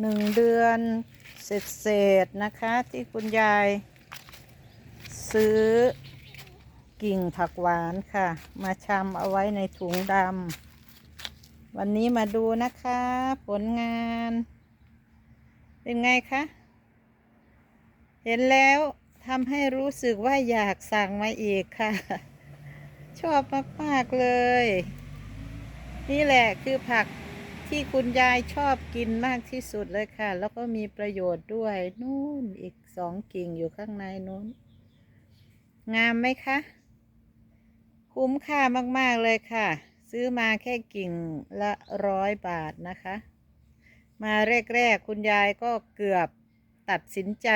หนึ่งเดือนเศษเศษๆนะคะ ที่คุณยาย ซื้อกิ่งผักหวานค่ะ มาชำเอาไว้ในถุงดำวันนี้มาดูนะคะ ผลงาน เป็นไงคะ เห็นแล้วทำให้รู้สึกว่าอยากสั่งมาอีกค่ะ ชอบมาก ๆ เลย นี่แหละคือผัก ที่คุณยายชอบกินมากที่สุดเลยค่ะ แล้วก็มีประโยชน์ด้วย นู่นอีกสองกิ่งอยู่ข้างในนู้น งามไหมคะ คุ้มค่ามาก ๆ เลยค่ะ ซื้อมาแค่กิ่งละร้อยบาทนะคะ มาแรก ๆ คุณยายก็เกือบตัดสินใจ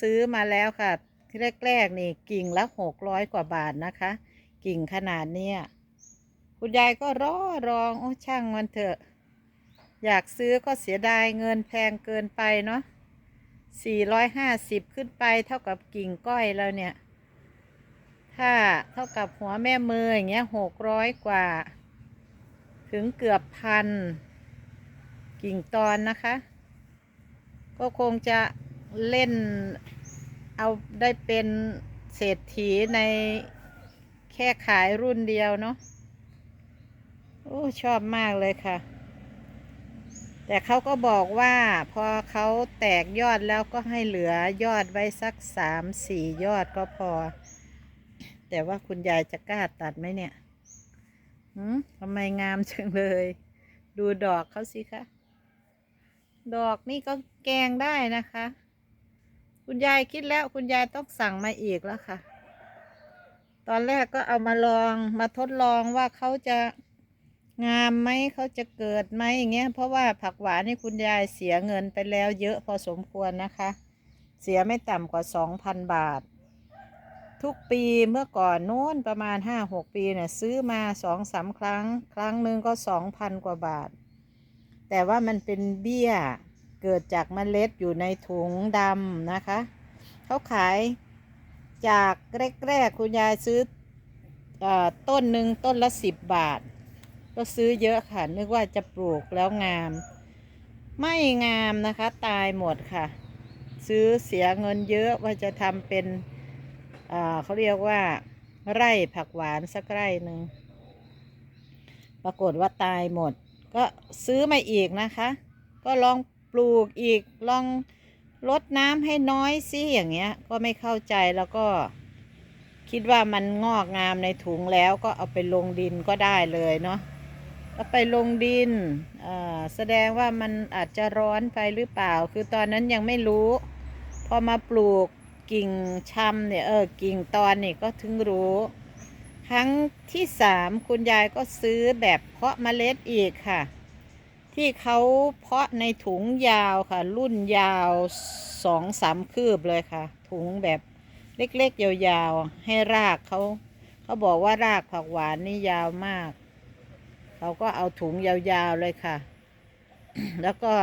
ซื้อมาแล้วค่ะ แรก ๆ นี่กิ่งละหกร้อยกว่าบาทนะคะ กิ่งขนาดเนี้ยคุณยายก็รอรอง โอ้ช่างมันเถอะ อยากซื้อก็เสียดายเงินแพงเกินไปเนาะสี่ร้อยห้าสิบขึ้นไปเท่ากับกิ่งก้อยแล้วเนี่ย ถ้าเท่ากับหัวแม่มืออย่างเงี้ยหกร้อยกว่า ถึงเกือบพัน กิ่งตอนนะคะ ก็คงจะเล่นเอาได้เป็นเศรษฐีในแค่ขายรุ่นเดียวเนาะโอ้ชอบมากเลยค่ะ แต่เขาก็บอกว่าพอเขาแตกยอดแล้วก็ให้เหลือยอดไว้สักสามสี่ยอดก็พอ แต่ว่าคุณยายจะกล้าตัดไหมเนี่ยหืมทำไมงามจังเลย ดูดอกเขาสิคะ ดอกนี่ก็แกงได้นะคะ คุณยายคิดแล้วคุณยายต้องสั่งมาอีกแล้วค่ะ ตอนแรกก็เอามาลองมาทดลองว่าเขาจะ งามไหมเขาจะเกิดไหมอย่างเงี้ยเพราะว่าผักหวานนี่คุณยายเสียเงินไปแล้วเยอะพอสมควรนะคะ เสียไม่ต่ำกว่าสองพันบาท ทุกปีเมื่อก่อนโน้นประมาณห้าหกปีเนี่ยซื้อมาสองสามครั้ง ครั้งหนึ่งก็สองพันกว่าบาท แต่ว่ามันเป็นเบี้ยเกิดจากเมล็ดอยู่ในถุงดำนะคะเขาขายจากแรกๆคุณยายซื้อเออต้นหนึ่งต้นละสิบบาท ก็ซื้อเยอะค่ะ นึกว่าจะปลูกแล้วงาม ไม่งามนะคะ ตายหมดค่ะ ซื้อเสียเงินเยอะว่าจะทำเป็นเขาเรียกว่า ไร่ผักหวานสักไร่หนึ่งปรากฏว่าตายหมด ก็ซื้อมาอีกนะคะ ก็ลองปลูกอีกลองลดน้ำให้น้อยสิอย่างเงี้ย ก็ไม่เข้าใจแล้วก็คิดว่ามันงอกงามในถุงแล้วก็เอาไปลงดินก็ได้เลยเนาะ เอาไปลงดินอ่าแสดงว่ามันอาจจะร้อนไปหรือเปล่า คือตอนนั้นยังไม่รู้ พอมาปลูกกิ่งชำเนี่ยเออกิ่งตอนนี่ก็ถึงรู้ ครั้งที่สามคุณยายก็ซื้อแบบเพาะเมล็ดอีกค่ะ ที่เขาเพาะในถุงยาวค่ะ รุ่นยาวสองสามคืบเลยค่ะ ถุงแบบเล็กๆ ยาวๆ ให้รากเขา เขาบอกว่ารากผักหวานนี่ยาวมาก เขาก็เอาถุงยาวๆเลยค่ะ แล้วก็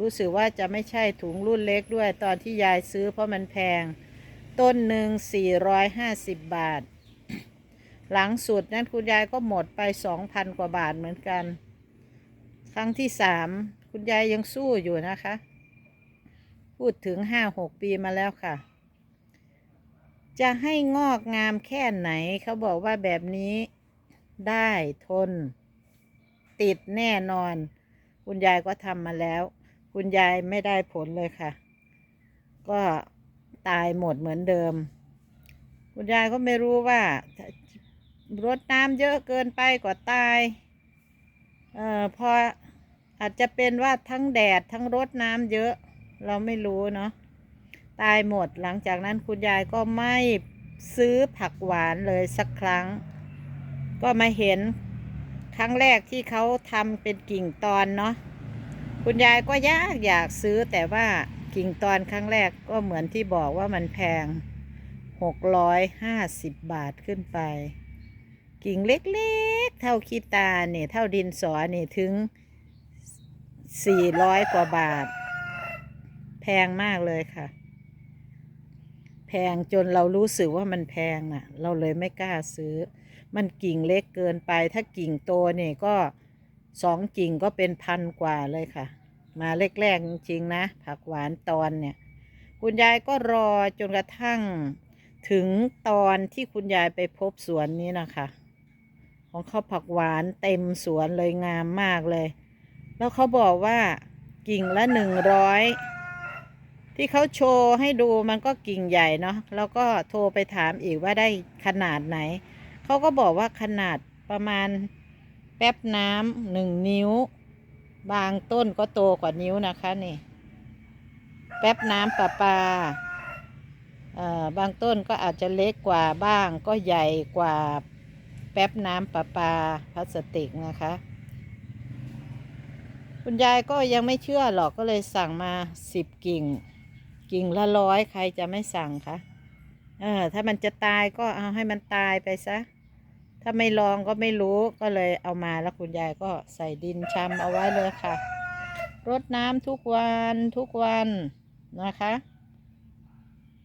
รู้สึกว่าจะไม่ใช่ถุงรุ่นเล็กด้วย ตอนที่ยายซื้อเพราะมันแพง ต้นหนึ่ง450 บาท หลังสุดนั้นคุณยายก็หมดไปสองพันกว่าบาทเหมือนกัน ครั้งที่สามคุณยายยังสู้อยู่นะคะ พูดถึงห้าหกปีมาแล้วค่ะ จะให้งอกงามแค่ไหนเขาบอกว่าแบบนี้ได้ทน ติดแน่นอน คุณยายก็ทำมาแล้ว คุณยายไม่ได้ผลเลยค่ะ ก็ตายหมดเหมือนเดิม คุณยายก็ไม่รู้ว่ารดน้ำเยอะเกินไปกว่าตายเอ่อพออาจจะเป็นว่าทั้งแดดทั้งรดน้ำเยอะ เราไม่รู้เนาะตายหมดหลังจากนั้นคุณยายก็ไม่ซื้อผักหวานเลยสักครั้ง ก็มาเห็น รั้งแรกที่เขาทำเป็นกิ่งตอนเนาะคุณยายก็ยากอยากซื้อแต่ว่ากิ่งตอนครั้งแรกก็เหมือนที่บอกว่ามันแพงหกร้อยห้าสิบบาทขึ้นไป กิ่งเล็กๆ เท่าขี้ตาเนี่ยเท่าดินสอเนี่ถึงสี่ร้อยกว่าบาท แพงมากเลยค่ะ แพงจนเรารู้สึกว่ามันแพงน่ะ เราเลยไม่กล้าซื้อ มันกิ่งเล็กเกินไป ถ้ากิ่งโตเนี่ยก็สองกิ่งก็เป็นพันกว่าเลยค่ะ มาแรกๆจริงๆนะ ผักหวานตอนเนี่ย คุณยายก็รอจนกระทั่งถึงตอนที่คุณยายไปพบสวนนี้นะคะ ของเขาผักหวานเต็มสวนเลยงามมากเลย แล้วเขาบอกว่ากิ่งละหนึ่งร้อยที่เขาโชว์ให้ดูมันก็กิ่งใหญ่เนาะแล้วก็โทรไปถามอีกว่าได้ขนาดไหน เขาก็บอกว่าขนาดประมาณแป๊บน้ำหนึ่งนิ้ว บางต้นก็โตกว่านิ้วนะคะนี่ แป๊บน้ำประปลาเอ่อบางต้นก็อาจจะเล็กกว่าบ้าง ก็ใหญ่กว่าแป๊บน้ำประปาพลาสติกนะคะ คุณยายก็ยังไม่เชื่อหรอกก็เลยสั่งมาสิบกิ่ง กิ่งละร้อยใครจะไม่สั่งคะเออถ้ามันจะตายก็เอาให้มันตายไปซะ ถ้าไม่ลองก็ไม่รู้ก็เลยเอามาแล้วคุณยายก็ใส่ดินชำเอาไว้เลยค่ะ รดน้ำทุกวันทุกวันนะคะ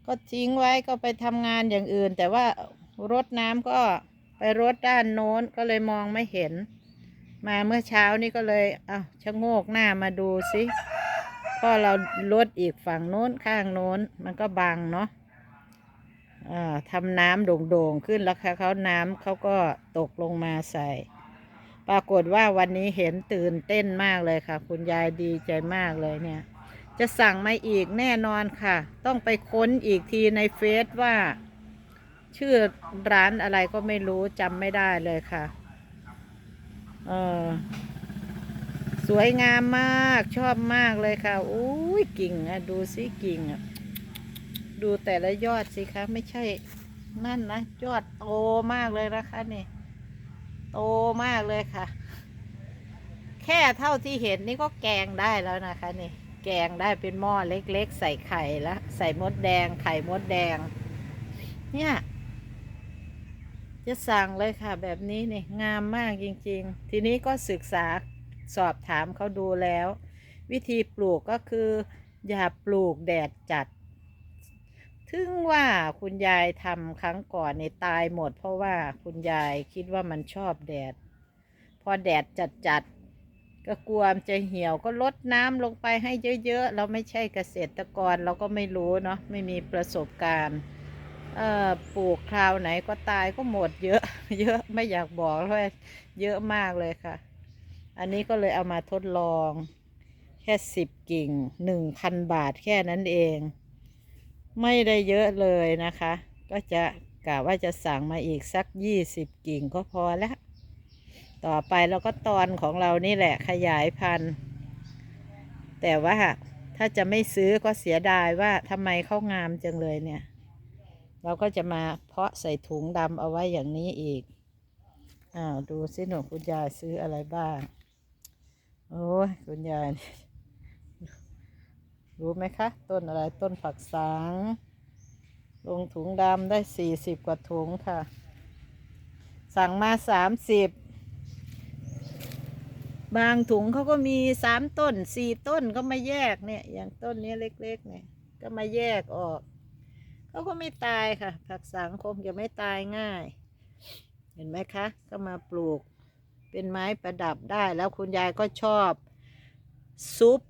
ก็ทิ้งไว้ก็ไปทำงานอย่างอื่น แต่ว่ารดน้ำก็ไปรดด้านโน้นก็เลยมองไม่เห็น มาเมื่อเช้านี้ก็เลยเอาชะโงกหน้ามาดูสิพอเราลดอีกฝั่งโน้นข้างโน้นมันก็บังเนาะ ทำน้ำโด่งๆขึ้นแล้วค่ะเขาน้ำเขาก็ตกลงมาใส่ ปรากฏว่าวันนี้เห็นตื่นเต้นมากเลยค่ะ คุณยายดีใจมากเลยเนี่ย จะสั่งมาอีกแน่นอนค่ะ ต้องไปค้นอีกทีในเฟซว่า ชื่อร้านอะไรก็ไม่รู้จำไม่ได้เลยค่ะ เออสวยงามมากชอบมากเลยค่ะ อุ้ยกิ่งอะดูสิกิ่งอะ ดูแต่ละยอดสิคะ ไม่ใช่นั่นนะ ยอดโตมากเลยนะคะนี่ โตมากเลยค่ะ แค่เท่าที่เห็นนี่ก็แกงได้แล้วนะคะนี่ แกงได้เป็นหม้อเล็กๆ ใส่ไข่ล้วใส่มดแดง ไข่มดแดง เนี่ยจะสั่งเลยค่ะ แบบนี้นี่งามมากจริง ๆ ทีนี้ก็ศึกษาสอบถามเขาดูแล้ว วิธีปลูกก็คือ อย่าปลูกแดดจัด ถึงว่าคุณยายทำครั้งก่อนในยตายหมด เพราะว่าคุณยายคิดว่ามันชอบแดด พอแดดจัดจัดๆก็กลัวมจะเหี่ยวก็ลดน้ำลงไปให้เยอะๆ เราไม่ใช่เกษตรกรเราก็ไม่รู้เนาะไม่มีประสบการณ์เอ่อปลูกคราวไหนก็ตายก็หมดเยอะ เยอะไม่อยากบอกเลยเยอะมากเลยค่ะ อันนี้ก็เลยเอามาทดลอง แค่สิบกิ่งหนึ่งพันบาทแค่นั้นเอง ไม่ได้เยอะเลยนะคะ ก็จะกะว่าจะสั่งมาอีกสักยี่สิบกิ่งก็พอแล้วต่อไปเราก็ตอนของเรานี่แหละขยายพันธุ์ แต่ว่าถ้าจะไม่ซื้อก็เสียดายว่าทำไมเขางามจังเลยเนี่ย เราก็จะมาเพาะใส่ถุงดำเอาไว้อย่างนี้อีกอ้าวดูสิหนูคุณยายซื้ออะไรบ้าง โอ้ยคุณยาย รู้ไหมคะ ต้นอะไรต้นผักสังลงถุงดำได้สี่สิบกว่าถุงค่ะ สั่งมาสามสิบบางถุงเขาก็มีสามต้นสี่ต้นก็มาแยกเนี่ย อย่างต้นนี้เล็ก ๆ เนี่ย ก็มาแยกออกเขาก็ไม่ตายค่ะ ผักสังคงจะไม่ตายง่าย เห็นไหมคะ ก็มาปลูกเป็นไม้ประดับได้แล้วคุณยายก็ชอบซุป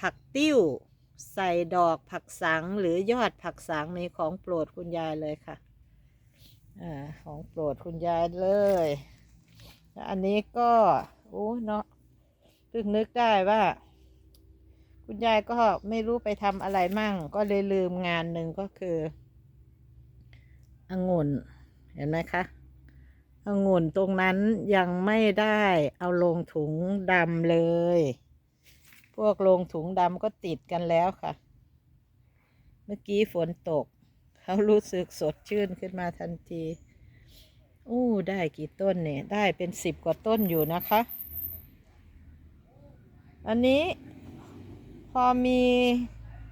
ผักติ้ว ใส่ดอกผักสังหรือยอดผักสังในของโปรดคุณยายเลยค่ะอ่าของโปรดคุณยายเลยอันนี้ก็โอ้เนาะเพิ่งนึกได้ว่า คุณยายก็ไม่รู้ไปทำอะไรมั่ง ก็เลยลืมงานหนึ่งก็คือองุ่นเห็นไหมคะองุ่นตรงนั้นยังไม่ได้เอาลงถุงดำเลย วกลงถุงดำก็ติดกันแล้วค่ะ เมื่อกี้ฝนตก เขารู้สึกสดชื่นขึ้นมาทันที อู้ได้กี่ต้นเนี่ย ได้เป็นสิบกว่าต้นอยู่นะคะ อันนี้พอมี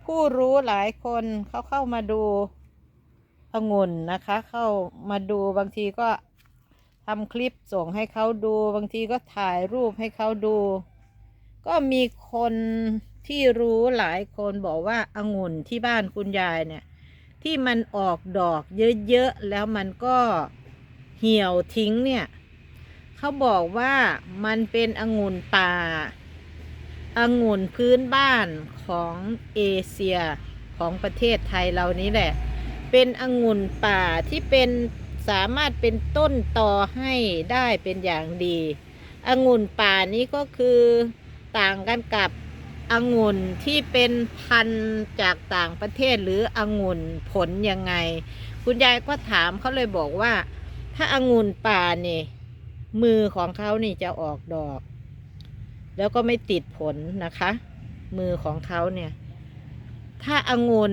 ผู้รู้หลายคนเขาเข้ามาดูองุ่นนะคะ เข้ามาดูบางทีก็ทำคลิปส่งให้เขาดู บางทีก็ถ่ายรูปให้เขาดู ก็มีคนที่รู้หลายคนบอกว่าองุ่นที่บ้านคุณยายเนี่ย ที่มันออกดอกเยอะๆแล้วมันก็เหี่ยวทิ้งเนี่ยเขาบอกว่ามันเป็นองุ่นป่าองุ่นพื้นบ้านของเอเชียของประเทศไทยเรานี้แหละ เป็นองุ่นป่าที่เป็นสามารถเป็นต้นต่อให้ได้เป็นอย่างดีองุ่นป่านี้ก็คือ ต่างกันกับองุ่นที่เป็นพันธุ์จากต่างประเทศหรือองุ่นผลยังไง คุณยายก็ถามเขาเลยบอกว่า ถ้าองุ่นป่านี่ มือของเขานี่จะออกดอก แล้วก็ไม่ติดผลนะคะ มือของเขาเนี่ย ถ้าองุ่น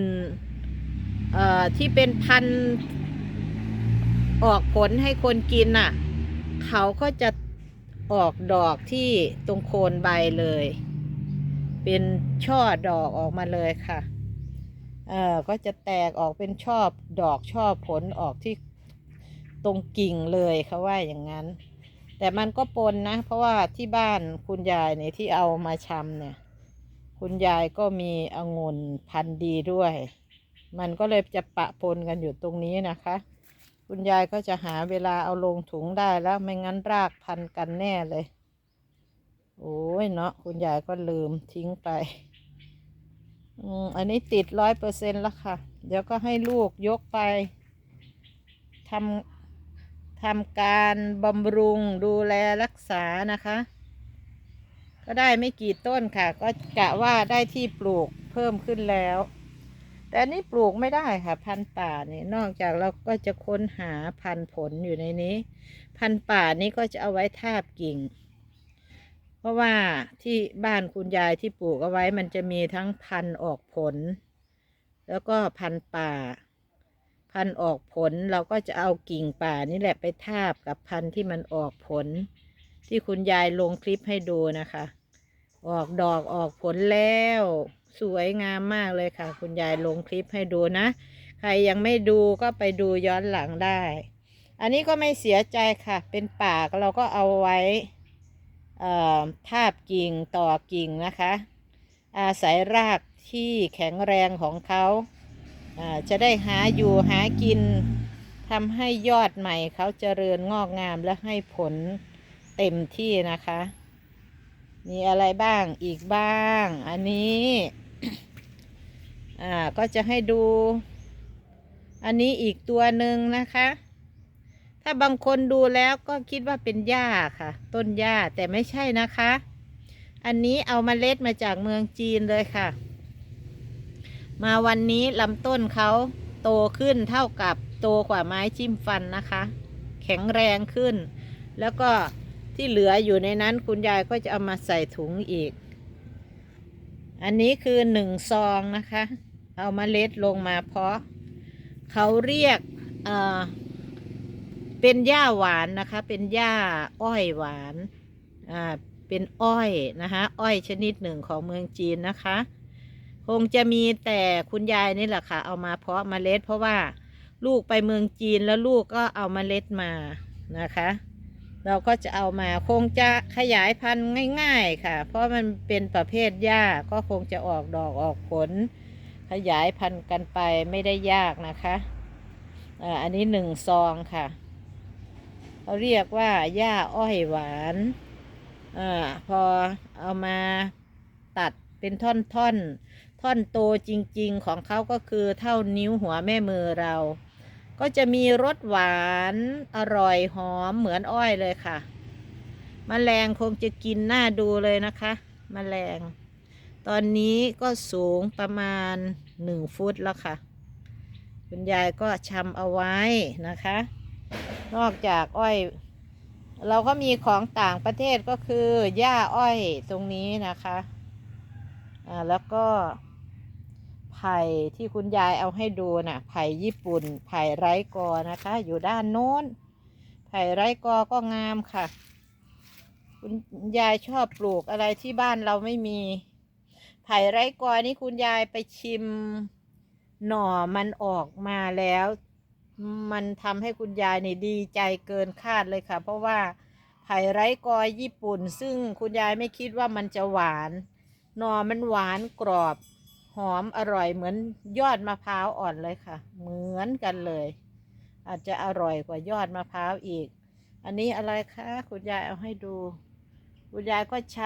เอ่อที่เป็นพันธุ์ออกผลให้คนกินน่ะ เขาก็จะ ออกดอกที่ตรงโคนใบเลย เป็นช่อดอกออกมาเลยค่ะ เอ่อ ก็จะแตกออกเป็นชอบดอกชอบผลออกที่ตรงกิ่งเลยเขาว่าอย่างนั้น แต่มันก็ปนนะ เพราะว่าที่บ้านคุณยายเนี่ยที่เอามาชำเนี่ย คุณยายก็มีองุ่นพันธุ์ดีด้วย มันก็เลยจะปะปนกันอยู่ตรงนี้นะคะ คุณยายก็จะหาเวลาเอาลงถุงได้แล้วไม่งั้นรากพันกันแน่เลย โอ้ยเนาะคุณยายก็ลืมทิ้งไป อืมอันนี้ติดร้อยเปอร์เซ็นแล้วค่ะ เดี๋ยวก็ให้ลูกยกไปทำทำการบำรุงดูแลรักษานะคะ ก็ได้ไม่กี่ต้นค่ะ ก็กะว่าได้ที่ปลูกเพิ่มขึ้นแล้ว แต่นี้ปลูกไม่ได้ค่ะ พันธุ์ป่านี่นอกจากเราก็จะค้นหาพันธุ์ผลอยู่ในนี้ พันธุ์ป่านี้ก็จะเอาไว้ทาบกิ่ง เพราะว่าที่บ้านคุณยายที่ปลูกเอาไว้มันจะมีทั้งพันธุ์ออกผล แล้วก็พันธุ์ป่า พันธุ์ออกผลเราก็จะเอากิ่งป่านี่แหละไปทาบกับพันธุ์ที่มันออกผล ที่คุณยายลงคลิปให้ดูนะคะ ออกดอกออกผลแล้ว สวยงามมากเลยค่ะ คุณยายลงคลิปให้ดูนะ ใครยังไม่ดูก็ไปดูย้อนหลังได้ อันนี้ก็ไม่เสียใจค่ะ เป็นป่าเราก็เอาไว้ทาบกิ่งต่อกิ่งนะคะ อาศัยรากที่แข็งแรงของเขาจะได้หาอยู่หากินทำให้ยอดใหม่เขาเจริญงอกงามและให้ผลเต็มที่นะคะ มีอะไรบ้างอีกบ้าง อันนี้ อ่าก็จะให้ดู อันนี้อีกตัวหนึ่งนะคะ ถ้าบางคนดูแล้วก็คิดว่าเป็นหญ้าค่ะ ต้นหญ้าแต่ไม่ใช่นะคะ อันนี้เอามาเมล็ดมาจากเมืองจีนเลยค่ะ มาวันนี้ลำต้นเขาโตขึ้นเท่ากับโตกว่าไม้จิ้มฟันนะคะ แข็งแรงขึ้น แล้วก็ที่เหลืออยู่ในนั้นคุณยายก็จะเอามาใส่ถุงอีก อันนี้คือหนึ่งซองนะคะ เอามาเล็ดลงมาเพาะเขาเรียกเอ่อเป็นหญ้าหวานนะคะ เป็นหญ้าอ้อยหวาน อ่า เป็นอ้อยนะคะ อ้อยชนิดหนึ่งของเมืองจีนนะคะ คงจะมีแต่คุณยายนี่แหละค่ะ เอามาเพาะเมล็ด เพราะว่าลูกไปเมืองจีนแล้วลูกก็เอาเมล็ดมานะคะ เราก็จะเอามาคงจะขยายพันธุ์ง่าย ๆค่ะ เพราะมันเป็นประเภทหญ้าก็คงจะออกดอกออกผล ขยายพันธุ์กันไปไม่ได้ยากนะคะอันนี้หนึ่งซองค่ะเขาเรียกว่าหญ้าอ้อยหวานอพอเอามาตัดเป็นท่อนๆทท่อนโตจริงๆของเขาก็คือเท่านิ้วหัวแม่มือเรา ก็จะมีรสหวานอร่อยหอมเหมือนอ้อยเลยค่ะมแมลงคงจะกินหน้าดูเลยนะคะมแมลง ตอนนี้ก็สูงประมาณหนึ่งฟุตแล้วค่ะ คุณยายก็ชำเอาไว้นะคะ นอกจากอ้อย เราก็มีของต่างประเทศก็คือหญ้าอ้อยตรงนี้นะคะอ่าแล้วก็ ไผ่ที่คุณยายเอาให้ดูน่ะ ไผ่ญี่ปุ่น ไผ่ไร้กอนะคะ อยู่ด้านโน้น ไผ่ไร้กอก็งามค่ะ คุณยายชอบปลูกอะไรที่บ้านเราไม่มี ไผ่ไร้กอนี่คุณยายไปชิมหน่อมันออกมาแล้ว มันทำให้คุณยายนี่ดีใจเกินคาดเลยค่ะ เพราะว่าไผ่ไร้กอญี่ปุ่น ซึ่งคุณยายไม่คิดว่ามันจะหวาน หน่อมันหวานกรอบ หอมอร่อยเหมือนยอดมะพร้าวอ่อนเลยค่ะ เหมือนกันเลย อาจจะอร่อยกว่ายอดมะพร้าวอีก อันนี้อะไรคะคุณยายเอาให้ดู คุณยายก็ช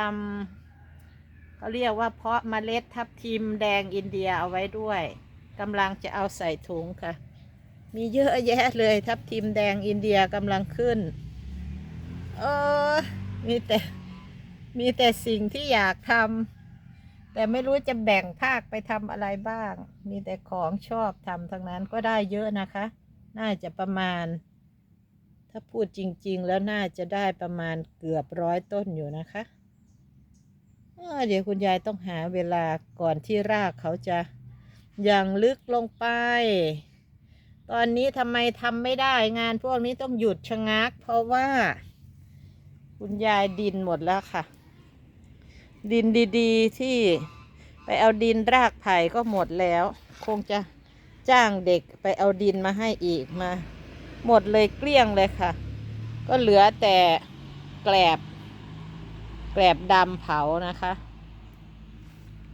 ำเขาเรียกว่าเพาะเมล็ดทับทิมแดงอินเดียเอาไว้ด้วยกำลังจะเอาใส่ถุงค่ะ มีเยอะแยะเลยทับทิมแดงอินเดียกำลังขึ้นเออมีแต่มีแต่สิ่งที่อยากทำ แต่ไม่รู้จะแบ่งภาคไปทำอะไรบ้าง มีแต่ของชอบทำทั้งนั้นก็ได้เยอะนะคะ น่าจะประมาณ ถ้าพูดจริง ๆ แล้วน่าจะได้ประมาณเกือบร้อยต้นอยู่นะคะเเดี๋ยวคุณยายต้องหาเวลาก่อนที่รากเขาจะอย่างลึกลงไป ตอนนี้ทำไมทำไม่ได้งานพวกนี้ต้องหยุดชะงัก เพราะว่า คุณยายดินหมดแล้วค่ะ ดินดีๆ ที่ไปเอาดินรากไผ่ก็หมดแล้ว คงจะจ้างเด็กไปเอาดินมาให้อีกมา หมดเลยเกลี้ยงเลยค่ะ ก็เหลือแต่แกลบ แกลบดำเผานะคะ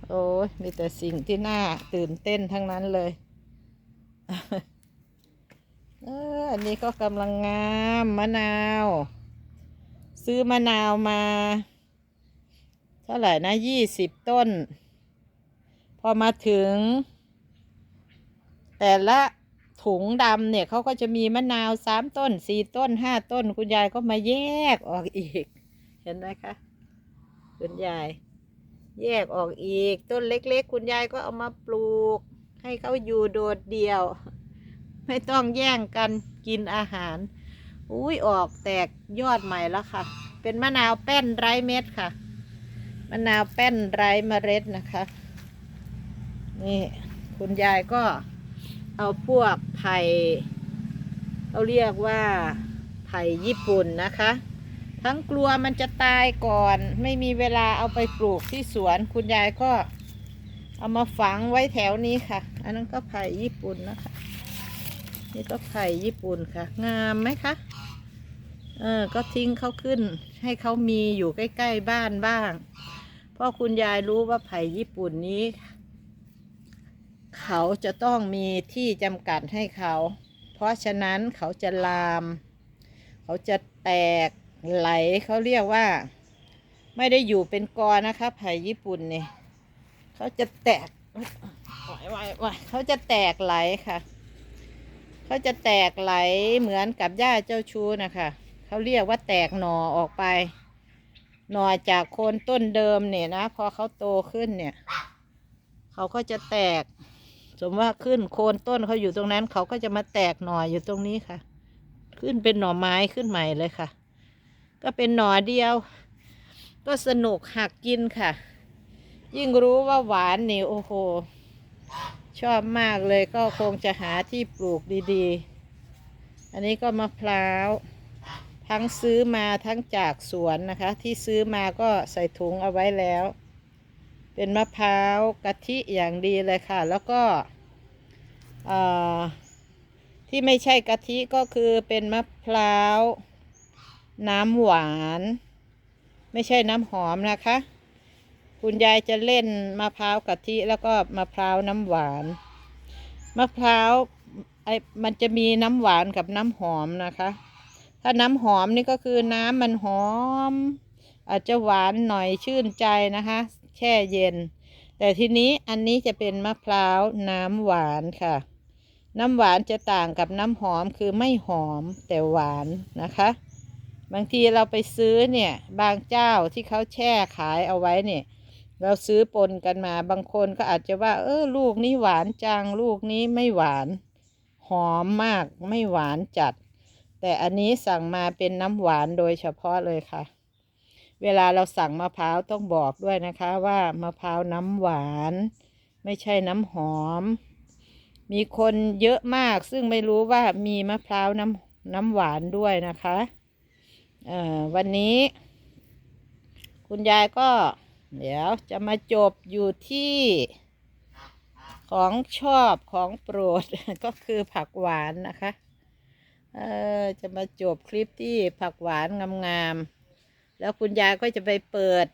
โอ้ยมีแต่สิ่งที่น่าตื่นเต้นทั้งนั้นเลยเอออันนี้ก็กำลังงามมะนาว ซื้อมะนาวมา เท่าไหร่นะยี่สิบต้น พอมาถึง แต่ละถุงดำเนี่ยเขาก็จะมีมะนาวสามต้นสี่ต้นห้าต้น คุณยายก็มาแยกออกอีก เห็นไหมคะ คุณยาย แยกออกอีกต้นเล็ก ๆ คุณยายก็เอามาปลูก ให้เขาอยู่โดดเดี่ยว ไม่ต้องแย่งกันกินอาหาร อุ้ยออกแตกยอดใหม่แล้วค่ะ เป็นมะนาวแป้นไร้เม็ดค่ะ มะนาวแป้นไร้เมล็ดนะคะ นี่คุณยายก็เอาพวกไผ่เขาเรียกว่าไผ่ญี่ปุ่นนะคะ ทั้งกลัวมันจะตายก่อน ไม่มีเวลาเอาไปปลูกที่สวน คุณยายก็เอามาฝังไว้แถวนี้ค่ะ อันนั้นก็ไผ่ญี่ปุ่นนะคะ นี่ก็ไผ่ญี่ปุ่นค่ะ งามไหมคะ เออ ก็ทิ้งเขาขึ้น ให้เขามีอยู่ใกล้ ๆ บ้านบ้าง เพราะคุณยายรู้ว่าไผ่ญี่ปุ่นนี้ เขาจะต้องมีที่จำกัดให้เขา เพราะฉะนั้นเขาจะลาม เขาจะแตกไหลเขาเรียกว่า ไม่ได้อยู่เป็นกอนะคะไผ่ญี่ปุ่นเนี่ยเขาจะแตกไหวไหวไหวเขาจะแตกไหลค่ะ เขาจะแตกไหลเหมือนกับหญ้าเจ้าชู้นะคะ เขาเรียกว่าแตกหน่อออกไป หน่อจากโคนต้นเดิมเนี่ยนะพอเขาโตขึ้นเนี่ย เขาก็จะแตก สมมติว่าขึ้นโคนต้นเขาอยู่ตรงนั้น เขาก็จะมาแตกหน่ออยู่ตรงนี้ค่ะ ขึ้นเป็นหน่อไม้ขึ้นใหม่เลยค่ะ ก็เป็นหน่อเดียว ก็สนุกหักกินค่ะ ยิ่งรู้ว่าหวานนี่โอ้โหชอบมากเลยก็คงจะหาที่ปลูกดีๆ อันนี้ก็มะพร้าว ทั้งซื้อมาทั้งจากสวนนะคะ ที่ซื้อมาก็ใส่ถุงเอาไว้แล้ว เป็นมะพร้าวกะทิอย่างดีเลยค่ะ แล้วก็ที่ไม่ใช่กะทิก็คือเป็นมะพร้าว น้ำหวาน ไม่ใช่น้ำหอมนะคะ คุณยายจะเล่นมะพร้าวกะทิแล้วก็มะพร้าวน้ำหวาน มะพร้าวไอ้มันจะมีน้ำหวานกับน้ำหอมนะคะ ถ้าน้ำหอมนี่ก็คือน้ำมันหอม อาจจะหวานหน่อยชื่นใจนะคะ แช่เย็น แต่ทีนี้อันนี้จะเป็นมะพร้าวน้ำหวานค่ะ น้ำหวานจะต่างกับน้ำหอมคือไม่หอมแต่หวานนะคะ บางทีเราไปซื้อเนี่ยบางเจ้าที่เขาแช่ขายเอาไว้เนี่ยเราซื้อปนกันมาบางคนก็อาจจะว่า เออลูกนี้หวานจังลูกนี้ไม่หวาน หอมมากไม่หวานจัด แต่อันนี้สั่งมาเป็นน้ำหวานโดยเฉพาะเลยค่ะ เวลาเราสั่งมะพร้าวต้องบอกด้วยนะคะว่ามะพร้าวน้ำหวาน ไม่ใช่น้ำหอม มีคนเยอะมากซึ่งไม่รู้ว่ามีมะพร้าวน้ำน้ำหวานด้วยนะคะวันนี้ คุณยายก็ เดี๋ยวจะมาจบอยู่ที่ของชอบของโปรดก็คือผักหวานนะคะ เออจะมาจบคลิปที่ผักหวานงามๆ แล้วคุณยายก็จะไปเปิด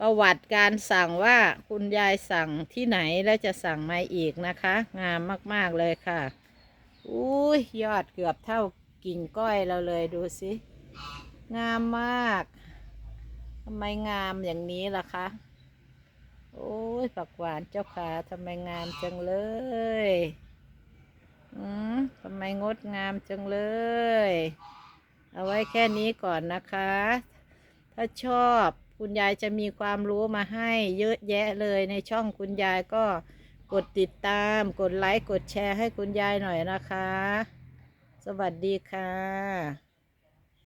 ประวัติการสั่งว่าคุณยายสั่งที่ไหนแล้วจะสั่งมาอีกนะคะ งามมากๆเลยค่ะ อุ้ยยอดเกือบเท่ากิ่งก้อยเราเลยดูสิ งามมากทำไมงามอย่างนี้ล่ะคะ โอ้ยผักหวานเจ้าขาทำไมงามจังเลย อืมทำไมงดงามจังเลย เอาไว้แค่นี้ก่อนนะคะ ถ้าชอบคุณยายจะมีความรู้มาให้เยอะแยะเลยในช่องคุณยายก็กดติดตาม กดไลค์ กดแชร์ให้คุณยายหน่อยนะคะ สวัสดีค่ะ